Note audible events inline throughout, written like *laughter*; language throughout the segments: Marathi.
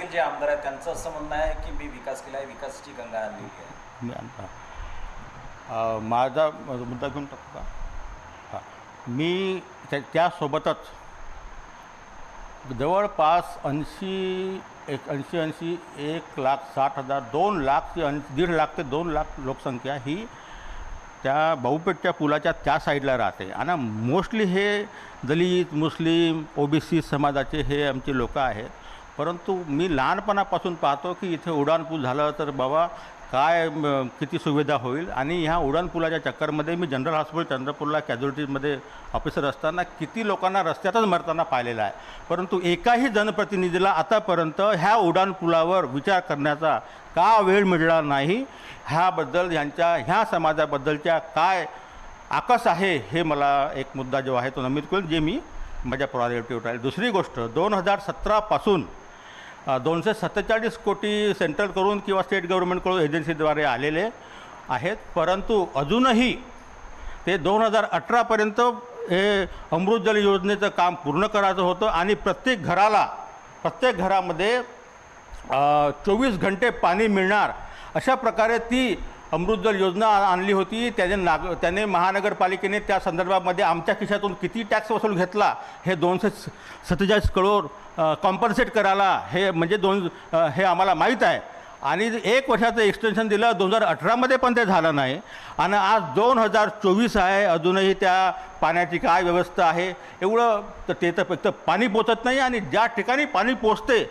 भागातील जे आमदार आहेत त्यांचं असं म्हणणं आहे की मी विकास केला आहे विकासाची गंगा आणलेली आहे. मी आणता अ, माझा मुद्दा घेऊन टाकू का? हां. मी त्या त्यासोबतच जवळपास ऐंशी एक ऐंशी ऐंशी एक लाख साठ हजार दोन लाख ते ऐंशी दीड लाख ते दोन लाख लोकसंख्या ही त्या भाऊपेठच्या पुलाच्या त्या साईडला राहते. आणि मोस्टली हे दलित मुस्लिम ओ बी सी समाजाचे हे आमचे लोक आहेत. परंतु मी लहानपणापासून पाहतो की इथे उड्डाणपूल झालं तर बाबा काय किती सुविधा होईल? आणि ह्या उड्डाणपुलाच्या चक्करमध्ये मी जनरल हॉस्पिटल चंद्रपूरला कॅज्युलिटीमध्ये ऑफिसर असताना किती लोकांना रस्त्यातच मरताना पाहिलेला आहे. परंतु एकाही जनप्रतिनिधीला आतापर्यंत ह्या उड्डाणपुलावर विचार करण्याचा का वेळ मिळणार नाही? ह्याबद्दल यांच्या ह्या समाजाबद्दलच्या काय आकस आहे हे मला एक मुद्दा जो आहे तो नमूद करून जे मी माझ्या प्रोग्रेटिव्ह राहील दुसरी गोष्ट दोन हजार सतरापासून दोनशे सत्तेचाळीस कोटी सेंट्रलकडून किंवा स्टेट गव्हर्नमेंटकडून एजन्सीद्वारे आलेले आहेत. परंतु अजूनही ते दोन हजार अठरापर्यंत हे अमृत जल योजनेचं काम पूर्ण करायचं होतं आणि प्रत्येक घराला प्रत्येक घरामध्ये चोवीस घंटे पाणी मिळणार अशा प्रकारे ती अमृत जल योजना आणली होती. त्याने नाग त्याने महानगरपालिकेने त्या संदर्भामध्ये आमच्या खिशातून किती टॅक्स वसूल घेतला हे दोनशे स- सत्तेचाळीस करोड कॉम्पन्सेट करायला हे म्हणजे दोन हे आम्हाला माहीत आहे. आणि एक वर्षाचं एक्सटेन्शन दिलं दोन हजार अठरामध्ये पण ते झालं नाही. आणि आज दोन हजार चोवीस आहे अजूनही त्या पाण्याची काय व्यवस्था आहे एवढं तर ते तर फक्त पाणी पोचत नाही आणि ज्या ठिकाणी पाणी पोचते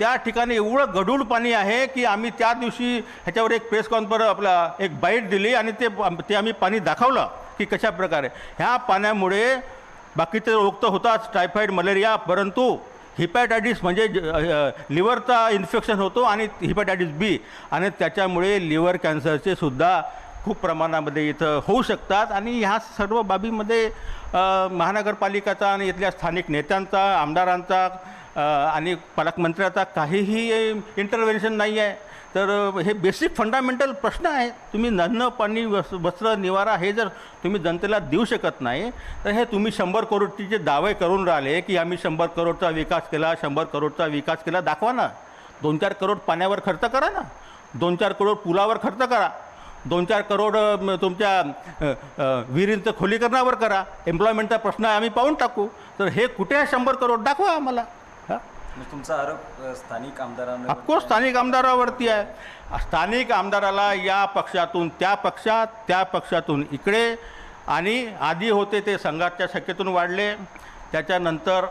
त्या ठिकाणी एवढं गढूळ पाणी आहे की आम्ही त्या दिवशी ह्याच्यावर एक प्रेस कॉन्फर आपला एक बाईट दिली आणि ते ते आम्ही पाणी दाखवलं की कशा प्रकारे. ह्या पाण्यामुळे बाकीचे रोग तर होताच टायफॉईड मलेरिया परंतु हिपॅटायटिस म्हणजे लिव्हरचा इन्फेक्शन होतो आणि हिपॅटायटिस बी आणि त्याच्यामुळे लिव्हर कॅन्सरचे सुद्धा खूप प्रमाणामध्ये इथं होऊ शकतात. आणि ह्या सर्व बाबीमध्ये महानगरपालिकाचा आणि इथल्या स्थानिक नेत्यांचा आमदारांचा आणि पालकमंत्र्याचा काहीही इंटरव्हेन्शन नाही आहे तर हे बेसिक फंडामेंटल प्रश्न आहे तुम्ही अन्न पाणी वस वस्त्र निवारा हे जर तुम्ही जनतेला देऊ शकत नाही तर हे तुम्ही शंभर करोडचे दावे करून राहिले की आम्ही शंभर करोडचा विकास केला शंभर करोडचा विकास केला दाखवा ना. दोन चार करोड पाण्यावर खर्च करा ना. दोन चार करोड पुलावर खर्च करा. दोन चार करोड तुमच्या विहिरींचं खोलीकरणावर करा. एम्प्लॉयमेंटचा प्रश्न आहे आम्ही पाहून टाकू. तर हे कुठे आहे शंभर करोड? दाखवा आम्हाला. तुमचा आरोप अ, स्थानिक आमदारांवर स्थानिक आमदारावरती आहे. स्थानिक आमदाराला या पक्षातून त्या पक्षात त्या पक्षातून इकडे आणि आधी होते ते संघाच्या शक्यतून वाढले. त्याच्यानंतर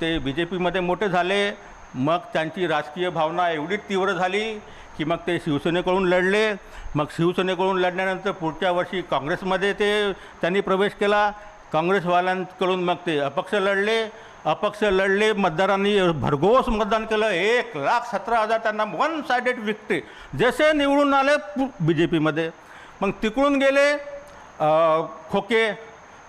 ते बी जे पीमध्ये मोठे झाले. मग त्यांची राजकीय भावना एवढी तीव्र झाली की मग ते शिवसेनेकडून लढले. मग शिवसेनेकडून लढल्यानंतर पुढच्या वर्षी काँग्रेसमध्ये ते त्यांनी प्रवेश केला. काँग्रेसवाल्यांकडून मग ते अपक्ष लढले. अपक्ष लढले मतदारांनी भरघोस मतदान केलं. एक लाख सतरा हजार त्यांना वन सायडेड विक्ट्री जसे निवडून आले बी जे पीमध्ये मग तिकडून गेले खोके.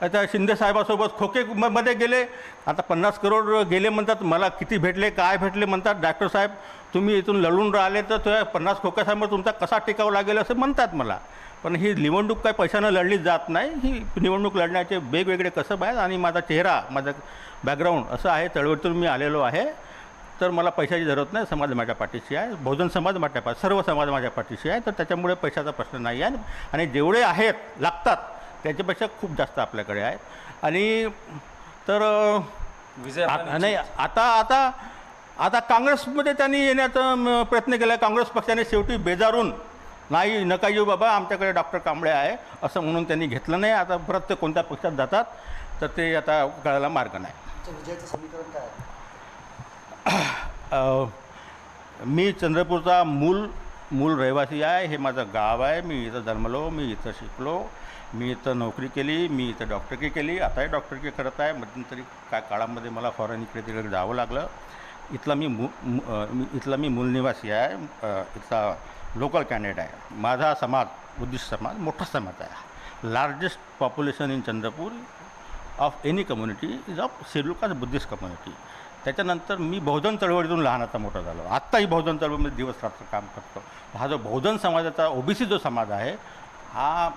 आता शिंदे साहेबासोबत खोके मध्ये गेले. आता पन्नास करोड गेले म्हणतात मला किती भेटले काय भेटले? म्हणतात डॉक्टर साहेब तुम्ही इथून लढून राहिले तर त्या पन्नास खोक्यासमोर तुमचा कसा टिकावं लागेल? असं म्हणतात मला. पण ही निवडणूक काय पैशानं लढली जात नाही. ही निवडणूक लढण्याचे वेगवेगळे कसब आहेत आणि माझा चेहरा माझा बॅकग्राऊंड असं आहे चळवळीतून मी आलेलो आहे. तर मला पैशाची जरूरत नाही समाज माझ्या पाठीशी आहे. बहुजन समाज माझ्या पाठी सर्व समाज माझ्या पाठीशी आहे. तर त्याच्यामुळे पैशाचा प्रश्न नाही आहे. आणि जेवढे आहेत लागतात त्याच्यापेक्षा खूप जास्त आपल्याकडे आहेत. आणि तर नाही आता आता आता काँग्रेसमध्ये त्यांनी येण्याचा म, प्रयत्न केला. काँग्रेस पक्षाने शेवटी बेजारून नाही नका येऊ बाबा आमच्याकडे डॉक्टर कांबळे आहे असं म्हणून त्यांनी घेतलं नाही. आता परत ते कोणत्या पक्षात जातात तर ते आता कळायला मार्ग नाही. विजयाचं समीकरण काय मी चंद्रपूरचा मूल मूल रहिवासी आहे हे माझं गाव आहे. मी इथं जन्मलो मी इथं शिकलो मी इथं नोकरी केली मी इथं डॉक्टरकी केली. आताही डॉक्टरकी करत आहे. मध्यंतरी काय काळामध्ये मला फॉरेन इकडे तिकडे जावं लागलं. इथला मी मू इथला मी मूलनिवासी आहे. इथला लोकल कॅन्डिडेट आहे. माझा समाज बुद्धिस्ट समाज मोठा समाज आहे. Largest population in Chandrapur. Of any community is of schedule caste Buddhist community त्याच्यानंतर मी बहुजन चळवळीतून लहानाचा मोठा झालो. आत्ताही बहुजन चळवळीमध्ये दिवस रात्र काम करतो. हा जो बहुजन समाजाचा ओबीसी जो समाज आहे हा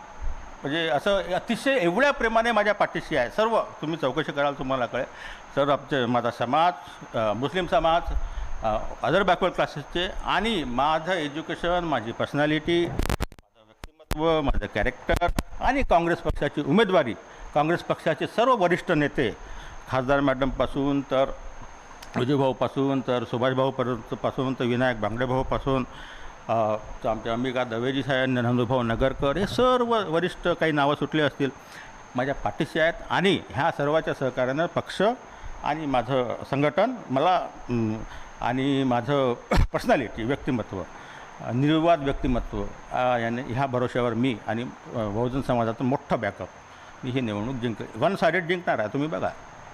म्हणजे असं अतिशय एवढ्या प्रेमाने माझ्या पाठीशी आहे. सर्व तुम्ही चौकशी कराल तुम्हाला कळेल. सर आमचे माझा समाज मुस्लिम समाज अदर बॅकवर्ड क्लासेसचे आणि माझं एज्युकेशन माझी पर्सनॅलिटी माझं व्यक्तिमत्व माझं कॅरेक्टर आणि काँग्रेस पक्षाची उमेदवारी काँग्रेस पक्षाचे सर्व वरिष्ठ नेते खासदार मॅडमपासून तर विजयभाऊपासून तर सुभाषभाऊपर्यंत पासून तर विनायक बांगडेभाऊपासून तर आमच्या अंबिका दवेजी साहेब नंदूभाऊ नगरकर हे सर्व वरिष्ठ काही नावं सुटले असतील. माझ्या पाठीशी आहेत आणि ह्या सर्वाच्या सहकार्यानं पक्ष आणि माझं संघटन मला आणि माझं *clears throat* पर्सनॅलिटी व्यक्तिमत्व निर्वाद व्यक्तिमत्व याने ह्या भरोश्यावर मी आणि बहुजन समाजाचं मोठं बॅकअप मी ही निवडणूक जिंक वन सायडेड जिंकणार आहे तुम्ही बघा.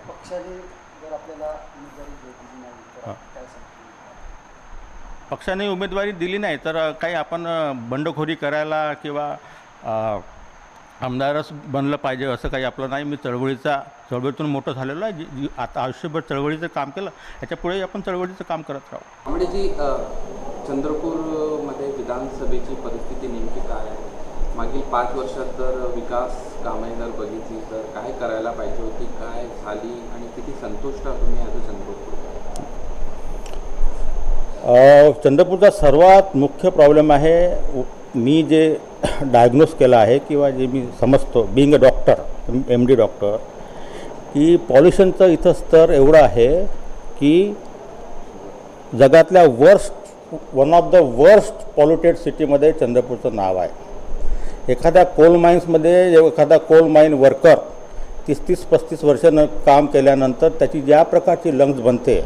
पक्षाने जर आपल्याला उमेदवारी दिली नाही तर. काय पक्षाने उमेदवारी दिली नाही तर काही आपण बंडखोरी करायला किंवा आमदारच बनलं पाहिजे असं काही आपलं नाही. मी चळवळीचा चळवळीतून मोठं झालेलो आहे. जी आता आयुष्यभर चळवळीचं काम केलं याच्यापुढे आपण चळवळीचं काम करत राहू. म्हणजे जी चंद्रपूरमध्ये विधानसभेची परिस्थिती नेमकी काय आहे? मागील पाच वर्षात जर विकास कामे जर बघितली तर काय करायला पाहिजे होती काय झाली आणि किती संतुष्ट तुम्ही आज चंद्रपूर चंद्रपूरचा सर्वात मुख्य प्रॉब्लेम आहे मी जे *coughs* डायग्नोस केलं आहे किंवा जे मी समजतो being a doctor M D doctor की पॉल्युशनचं इथं स्तर एवढं आहे की जगातल्या worst one of the worst polluted सिटीमध्ये चंद्रपूरचं नाव आहे. एखाद्या कोल माईन्समध्ये एखादा कोल माईन वर्कर तीस तीस पस्तीस वर्षानं काम केल्यानंतर त्याची ज्या प्रकारची लंग्स बनते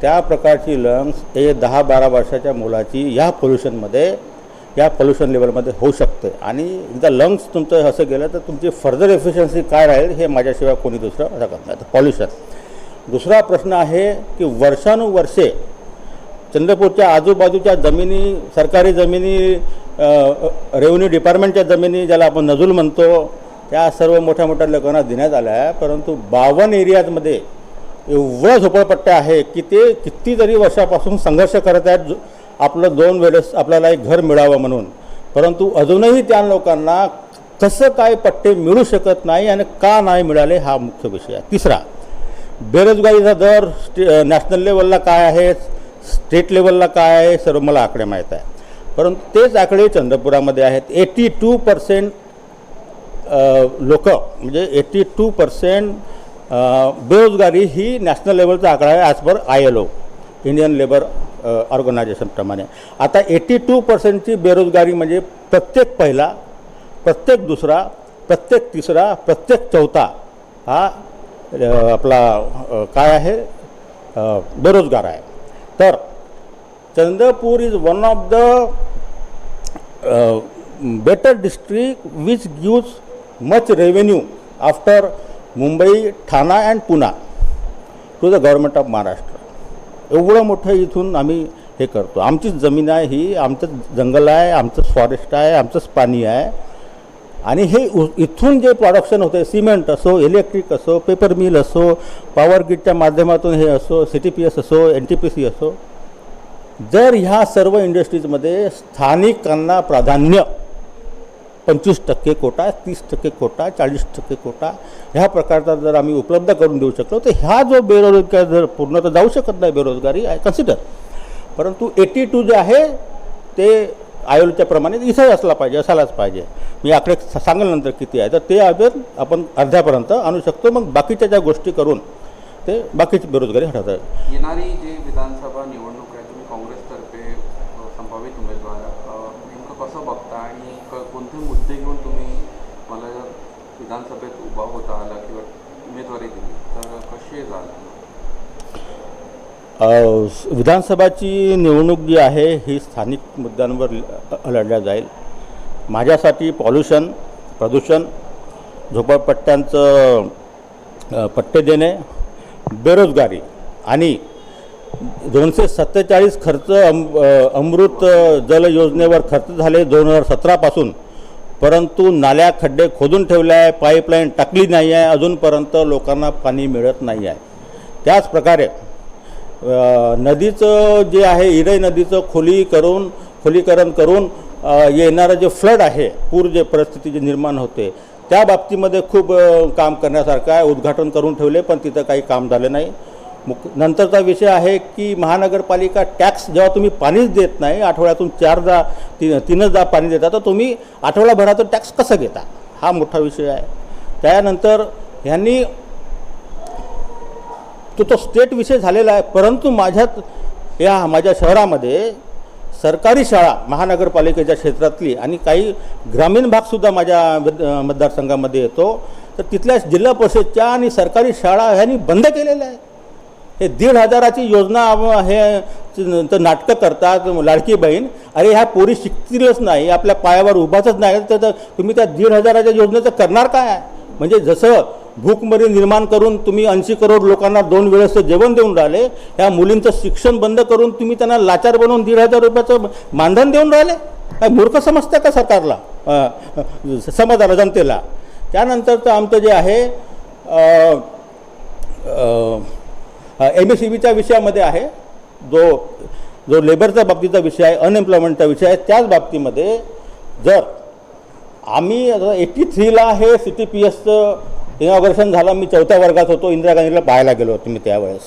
त्या प्रकारची लंग्स हे दहा बारा वर्षाच्या मुलाची या पोल्युशनमध्ये या पोल्युशन लेवलमध्ये होऊ शकते. आणि एकदा लंग्स तुमचं असं गेलं तर तुमची फर्दर एफिशियन्सी काय राहील हे माझ्याशिवाय कोणी दुसरं सांगत नाही. पॉल्युशन दुसरा प्रश्न आहे की वर्षानुवर्षे चंद्रपूरच्या आजूबाजूच्या जमिनी सरकारी जमिनी रेव्हन्यू डिपार्टमेंटच्या जमिनी ज्याला आपण नजूल म्हणतो त्या सर्व मोठ्या मोठ्या लोकांना देण्यात आल्या आहे. परंतु बावन एरियाजमध्ये एवढ्या झोपडपट्ट्या आहे की ते कितीतरी वर्षापासून संघर्ष करत आहेत. जो- आपलं दोन वेळेस आपल्याला एक घर मिळावं म्हणून. परंतु अजूनही त्या लोकांना कसं काय पट्टे मिळू शकत नाही आणि का नाही मिळाले हा मुख्य विषय आहे. तिसरा बेरोजगारीचा दर स्टे नॅशनल लेवलला काय आहे? स्टेट लेवलला काय आहे सर्व मला आकडे माहीत आहे. परंतु तेच आकडे चंद्रपुरामध्ये आहेत. एटी टू पर्सेंट लोक म्हणजे एटी टू पर्सेंट बेरोजगारी ही नॅशनल लेवलचा आकडा आहे as per I L O Indian labour ऑर्गनायझेशनप्रमाणे आता एटी टू पर्सेंटची बेरोजगारी म्हणजे प्रत्येक पहिला प्रत्येक दुसरा प्रत्येक तिसरा प्रत्येक चौथा हा आपला काय आहे? बेरोजगार आहे. तर Chandrapur is one of the better district which gives much revenue after Mumbai Thane and Pune to the government of Maharashtra एवढं मोठं इथून आम्ही हे करतो. आमचीच जमीन आहे ही आमचं जंगल आहे आमचंच फॉरेस्ट आहे आमचंच पाणी आहे. आणि हे उ- इथून जे प्रोडक्शन होते सिमेंट असो इलेक्ट्रिक असो पेपर मिल असो पॉवर ग्रीडच्या माध्यमातून हे असो सी टी पी एस असो एन टी पी सी असो जर ह्या सर्व इंडस्ट्रीजमध्ये स्थानिकांना प्राधान्य पंचवीस टक्के कोटा तीस टक्के कोटा चाळीस टक्के कोटा ह्या प्रकारचा जर आम्ही उपलब्ध करून देऊ शकलो तर ह्या जो बेरोजगार जर पूर्ण तर जाऊ शकत नाही बेरोजगारी आय कन्सिडर परंतु एटी टू जे आहे ते आयोलच्या प्रमाणे इथंही असला पाहिजे असायलाच पाहिजे. मी आकडे सांगेल नंतर किती आहे. तर ते अजून आपण अर्ध्यापर्यंत आणू शकतो मग बाकीच्या ज्या गोष्टी करून ते बाकीची बेरोजगारी हटवता येईल. येणारी जी विधानसभा निवडणूक आहे काँग्रेसतर्फे संभावित उमेदवार. नेमकं कसं बघता आणि क कोणते मुद्दे घेऊन तुम्ही मला विधानसभेत उभा होता आला किंवा उमेदवारी दिली तर कशी जाल विधानसभाची निवडणूक जी आहे ही स्थानिक मुद्द्यांवर ल- लढल्या जाईल. माझ्यासाठी पॉल्युशन प्रदूषण झोपडपट्ट्यांचं पट्टे देणे बेरोजगारी आणि दोनशे सत्तेचाळीस खर्च अम अमृत जल योजनेवर खर्च झाले दोन हजार सतरापासून परंतु नाल्या खड्डे खोदून ठेवले आहे पाईपलाईन टाकली नाही आहे अजूनपर्यंत लोकांना पाणी मिळत नाही आहे त्याचप्रकारे नदीचं जे आहे इरई नदीचं खोली करून खोलीकरण करून येणारं जे फ्लड आहे पूर जे परिस्थिती जे निर्माण होते त्या बाबतीमध्ये खूप काम करण्यासारखं आहे उद्घाटन करून ठेवले पण तिथं काही काम झालं नाही. मुख नंतरचा विषय आहे की महानगरपालिका टॅक्स जेव्हा तुम्ही पाणीच देत नाही आठवड्यातून चारदा ती तीनचदा पाणी देता तर तुम्ही आठवडाभराचं टॅक्स कसं घेता? हा मोठा विषय आहे. त्यानंतर ह्यांनी तो तो स्टेट विषय झालेला आहे परंतु माझ्यात या माझ्या शहरामध्ये सरकारी शाळा महानगरपालिकेच्या क्षेत्रातली आणि काही ग्रामीण भागसुद्धा माझ्या मतदारसंघामध्ये येतो तर तिथल्या जिल्हा परिषदच्या आणि सरकारी शाळा ह्यांनी बंद केलेल्या आहे हे दीड हजाराची योजना हे तर नाटकं करतात लाडकी बहीण. अरे ह्या पोरी शिकतीलच नाही आपल्या पायावर उभाच नाही. तर तर तुम्ही त्या दीड हजाराच्या योजनेचं करणार काय? म्हणजे जसं भूकमरी निर्माण करून तुम्ही ऐंशी करोड लोकांना दोन वेळेचं जेवण देऊन राहिले ह्या मुलींचं शिक्षण बंद करून तुम्ही त्यांना लाचार बनवून दीड हजार रुपयाचं मानधन देऊन राहिले? काय मूर्ख समजतं का सरकारला? समाजाला जनतेला? त्यानंतरचं आमचं जे आहे एम एस सी बीच्या विषयामध्ये आहे. जो जो लेबरच्या बाबतीचा विषय आहे अनएम्प्लॉयमेंटचा विषय आहे त्याच बाबतीमध्ये जर आम्ही एटी थ्रीला हे सी टी पी एसचं इनॉग्रेशन झालं मी चौथ्या वर्गात होतो इंदिरा गांधीला पाहायला गेलो होतो मी त्यावेळेस.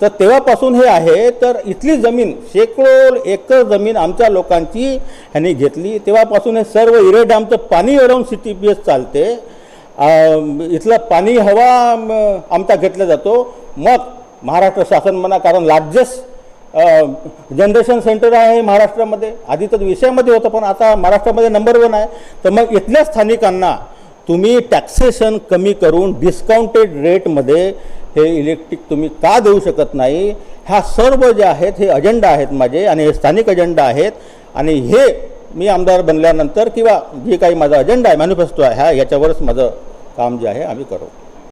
तर तेव्हापासून हे आहे तर इथली जमीन शेकडो एकर जमीन आमच्या लोकांची ह्यांनी घेतली. तेव्हापासून हे सर्व इरे डॅमचं पाणी अडवून सी टी पी एस चालते. इथलं पाणी हवा आमचा घेतला जातो. मग महाराष्ट्र शासन म्हणा कारण लार्जेस्ट जनरेशन सेंटर आहे महाराष्ट्रामध्ये. आधी तर विषयामध्ये होतं पण आता महाराष्ट्रामध्ये नंबर वन आहे. तर मग इथल्या स्थानिकांना तुम्ही टॅक्सेशन कमी करून डिस्काउंटेड रेटमध्ये हे इलेक्ट्रिक तुम्ही का देऊ शकत नाही? ह्या सर्व जे आहेत हे अजेंडा आहेत माझे आणि हे स्थानिक अजेंडा आहेत. आणि हे मी आमदार बनल्यानंतर किंवा जे काही माझा अजेंडा आहे मॅनिफेस्टो आहे ह्या याच्यावरच माझं काम जे आहे आम्ही करू.